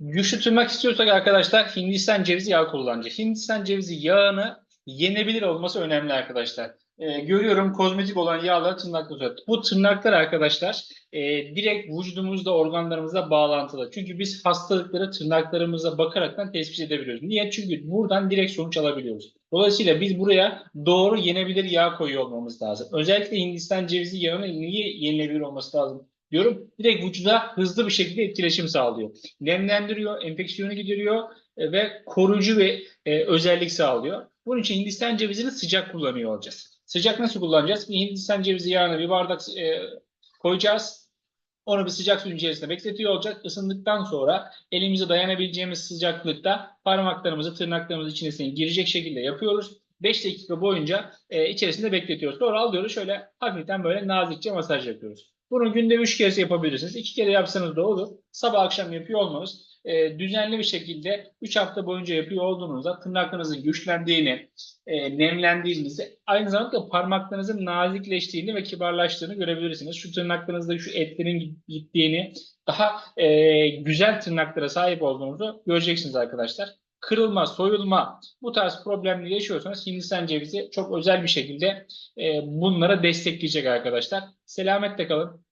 Güçlü istiyorsak arkadaşlar Hindistan cevizi yağı kullanacağız. Hindistan cevizi yağını yenebilir olması önemli arkadaşlar. Ee, görüyorum kozmetik olan yağlar tırnakta tutuyor. Bu tırnaklar arkadaşlar e, direkt vücudumuzda organlarımıza bağlantılı. Çünkü biz hastalıkları tırnaklarımıza bakaraktan tespit edebiliyoruz. Niye? Çünkü buradan direkt sonuç alabiliyoruz. Dolayısıyla biz buraya doğru yenebilir yağ koyuyor olmamız lazım. Özellikle Hindistan cevizi yağının niye yenilebilir olması lazım? Diyorum. Direkt vücuda hızlı bir şekilde etkileşim sağlıyor. Nemlendiriyor, enfeksiyonu gideriyor e, ve koruyucu ve e, özellik sağlıyor. Bunun için Hindistan cevizini sıcak kullanıyor olacağız. Sıcak nasıl kullanacağız? Bir Hindistan cevizi yağını bir bardak e, koyacağız. Onu bir sıcak suyun içerisinde bekletiyor olacak. Isındıktan sonra elimize dayanabileceğimiz sıcaklıkta parmaklarımızı tırnaklarımızın içerisine girecek şekilde yapıyoruz. 5 dakika boyunca e, içerisinde bekletiyoruz. Sonra alıyoruz şöyle hafiften böyle nazikçe masaj yapıyoruz. Bunu günde 3 kez yapabilirsiniz. 2 kere yapsanız da olur. Sabah akşam yapıyor olmanız e, düzenli bir şekilde 3 hafta boyunca yapıyor olduğunuzda tırnaklarınızın güçlendiğini, e, nemlendiğinizi, aynı zamanda parmaklarınızın nazikleştiğini ve kibarlaştığını görebilirsiniz. Şu tırnaklarınızda şu etlerin gittiğini, daha e, güzel tırnaklara sahip olduğunuzu göreceksiniz arkadaşlar. Kırılma, soyulma bu tarz problemleri yaşıyorsanız Hindistan cevizi çok özel bir şekilde e, bunlara destekleyecek arkadaşlar. Selametle kalın.